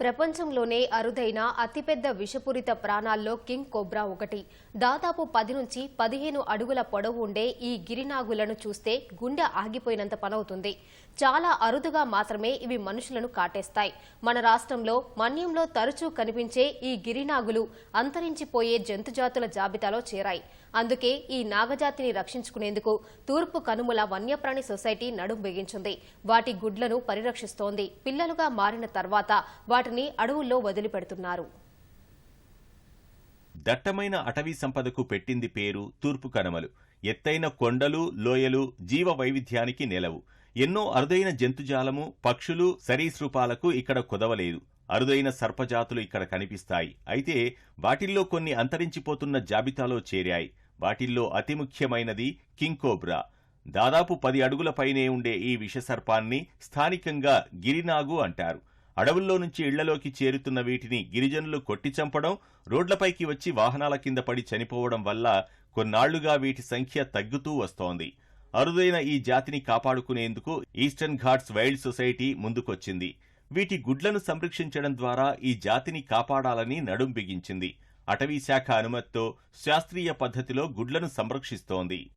ప్రపంచంలోనే అరుదైన అతిపెద్ద విషపూరిత ప్రాణాల్లో కింగ్ కోబ్రా ఒకటి. దాదాపు పది నుంచి పదిహేను అడుగుల పొడవు ఉండే ఈ గిరినాగులను చూస్తే గుండె ఆగిపోయినంత పనవుతుంది. చాలా అరుదుగా మాత్రమే ఇవి మనుషులను కాటేస్తాయి. మన రాష్ట్రంలో మన్యంలో తరచూ కనిపించే ఈ గిరినాగులు అంతరించిపోయే జంతుజాతుల జాబితాలో చేరాయి. అందుకే ఈ నాగజాతిని రక్షించుకునేందుకు తూర్పు కనుమల వన్యప్రాణి సొసైటీ నడుం బిగించింది వాటి గుడ్లను పరిరక్షిస్తోంది. పిల్లలుగా మారిన తర్వాత వాటిని అడవుల్లో వదిలిపెడుతున్నారు. దట్టమైన అటవీ సంపదకు పెట్టింది పేరు తూర్పు కనుమలు. ఎత్తైన కొండలు లోయలు జీవ వైవిధ్యానికి నెలవు. ఎన్నో అరుదైన జంతుజాలము పక్షులు సరీసృపాలకు ఇక్కడ కుదవలేదు. అరుదైన సర్పజాతులు ఇక్కడ కనిపిస్తాయి. అయితే వాటిల్లో కొన్ని అంతరించిపోతున్న జాబితాలో చేరాయి. వాటిల్లో అతి ముఖ్యమైనది కింగ్ కోబ్రా. దాదాపు పది అడుగుల పైనే ఉండే ఈ విషసర్పాన్ని స్థానికంగా గిరినాగు అంటారు. అడవుల్లో నుంచి ఇళ్ళలోకి చేరుతున్న వీటిని గిరిజనులు కొట్టి చంపడం రోడ్లపైకి వచ్చి వాహనాల కింద పడి చనిపోవడం వల్ల కొన్నాళ్ళుగా వీటి సంఖ్య తగ్గుతూ వస్తోంది. అరుదైన ఈ జాతిని కాపాడుకునేందుకు ఈస్టర్న్ ఘాట్స్ వైల్డ్ సొసైటీ ముందుకొచ్చింది. వీటి గుడ్లను సంరక్షించడం ద్వారా ఈ జాతిని కాపాడాలని నడుం బిగించింది. అటవీశాఖ అనుమతితో శాస్త్రీయ పద్ధతిలో గుడ్లను సంరక్షిస్తోంది.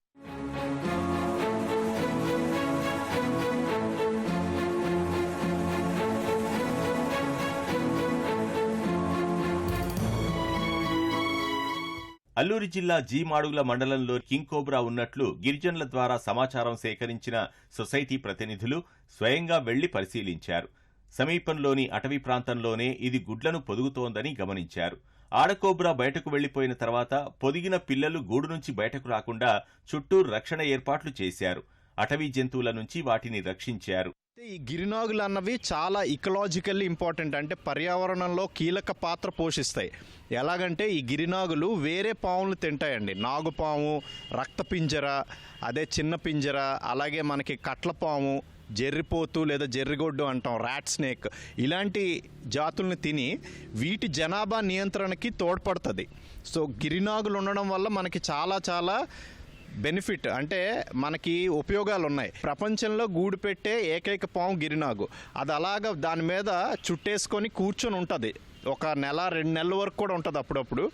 అల్లూరి జిల్లా జీమాడుగుల మండలంలో కింగ్ కోబ్రా ఉన్నట్లు గిరిజనుల ద్వారా సమాచారం సేకరించిన సొసైటీ ప్రతినిధులు స్వయంగా వెళ్ళి పరిశీలించారు. సమీపంలోని అటవీ ప్రాంతంలోనే ఇది గుడ్లను పొదుగుతోందని గమనించారు. ఆడకోబ్రా బయటకు వెళ్ళిపోయిన తర్వాత పొదిగిన పిల్లలు గూడు నుంచి బయటకు రాకుండా చుట్టూ రక్షణ ఏర్పాట్లు చేశారు. అటవీ జంతువుల నుంచి వాటిని రక్షించారు. ఈ గిరినాగులు అన్నవి చాలా ఇకలాజికల్లీ ఇంపార్టెంట్ అంటే పర్యావరణంలో కీలక పాత్ర పోషిస్తాయి. ఎలాగంటే ఈ గిరినాగులు వేరే పాములు తింటాయండి. నాగుపాము రక్తపింజర అదే చిన్న పింజర అలాగే మనకి కట్లపాము జెర్రిపోతు లేదా జెర్రిగొడ్డు అంటాం ర్యాట్ స్నేక్ ఇలాంటి జాతుల్ని తిని వీటి జనాభా నియంత్రణకి తోడ్పడుతుంది. సో గిరినాగులు ఉండడం వల్ల మనకి చాలా చాలా బెనిఫిట్. అంటే మనకి ఉపయోగాలు ఉన్నాయి ప్రపంచంలో గూడు పెట్టే ఏకైక పాము గిరినాగు. అది అలాగ దాని మీద చుట్టేసుకొని కూర్చొని ఉంటుంది ఒక నెల రెండు నెలల వరకు కూడా ఉంటుంది అప్పుడప్పుడు.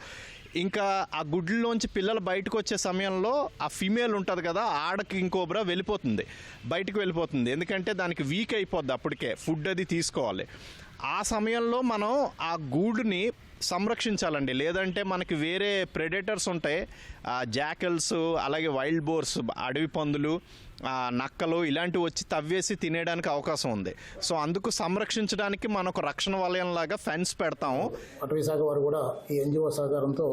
ఇంకా ఆ గుడ్లలోంచి పిల్లలు బయటకు వచ్చే సమయంలో ఆ ఫీమేల్ ఉంటుంది కదా ఆడకి ఇంకోబ్రా వెళ్ళిపోతుంది. బయటకు వెళ్ళిపోతుంది. ఎందుకంటే దానికి వీక్ అయిపోద్ది అప్పటికే. ఫుడ్ అది తీసుకోవాలి. ఆ సమయంలో మనం ఆ గూడుని సంరక్షించాలండి. లేదంటే మనకి వేరే ప్రెడేటర్స్ ఉంటాయి జాకల్స్ అలాగే వైల్డ్ బోర్స్ అడవి పందులు నక్కలు ఇలాంటివి వచ్చి తవ్వేసి తినేయడానికి అవకాశం ఉంది. సో అందుకు సంరక్షించడానికి మనం ఒక రక్షణ వలయంలాగా ఫెన్స్ పెడతాము. అటవీ శాఖ వారు కూడా ఈ ఎన్జిఓ సహకారంతో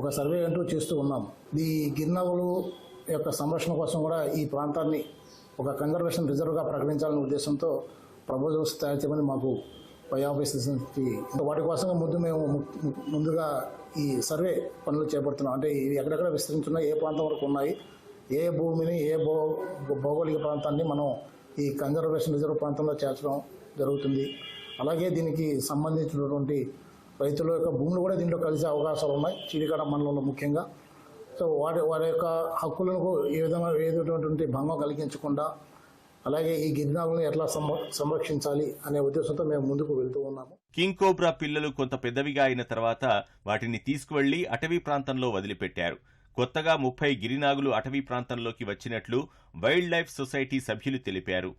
ఒక సర్వే అంటూ చేస్తూ ఉన్నాం. ఈ గిన్నవులు యొక్క సంరక్షణ కోసం కూడా ఈ ప్రాంతాన్ని ఒక కన్జర్వేషన్ రిజర్వ్గా ప్రకటించాలనే ఉద్దేశంతో ప్రపోజల్స్ తయారు చేయమని మాకు పై ఆఫీసర్స్ వాటి కోసం ముందు మేము ముందుగా ఈ సర్వే పనులు చేపడుతున్నాం. అంటే ఇవి ఎక్కడెక్కడ విస్తరించున్నాయి ఏ ప్రాంతం వరకు ఉన్నాయి ఏ భూమిని ఏ భౌ భౌగోళిక ప్రాంతాన్ని మనం ఈ కన్జర్వేషన్ రిజర్వ్ ప్రాంతంలో చేర్చడం జరుగుతుంది. అలాగే దీనికి సంబంధించినటువంటి రైతుల యొక్క భూములు కూడా దీంట్లో కలిసే అవకాశాలు ఉన్నాయి. చీడికాడ మండలంలో ముఖ్యంగా. సో వారి వారి యొక్క హక్కులను ఏ విధంగా ఏదైనటువంటి భంగం కలిగించకుండా అలాగే ఈ గిరినాగులను ఎట్లా సంరక్షించాలి అనే ఉద్దేశంతో మేము ముందుకు వెళ్తూ ఉన్నాము. కింగ్ కోబ్రా పిల్లలు కొంత పెద్దవిగా అయిన తర్వాత వాటిని తీసుకువెళ్ళి అటవీ ప్రాంతంలో వదిలిపెట్టారు. కొత్తగా ముప్పై గిరినాగులు అటవీ ప్రాంతంలోకి వచ్చినట్లు వైల్డ్ లైఫ్ సొసైటీ సభ్యులు తెలిపారు.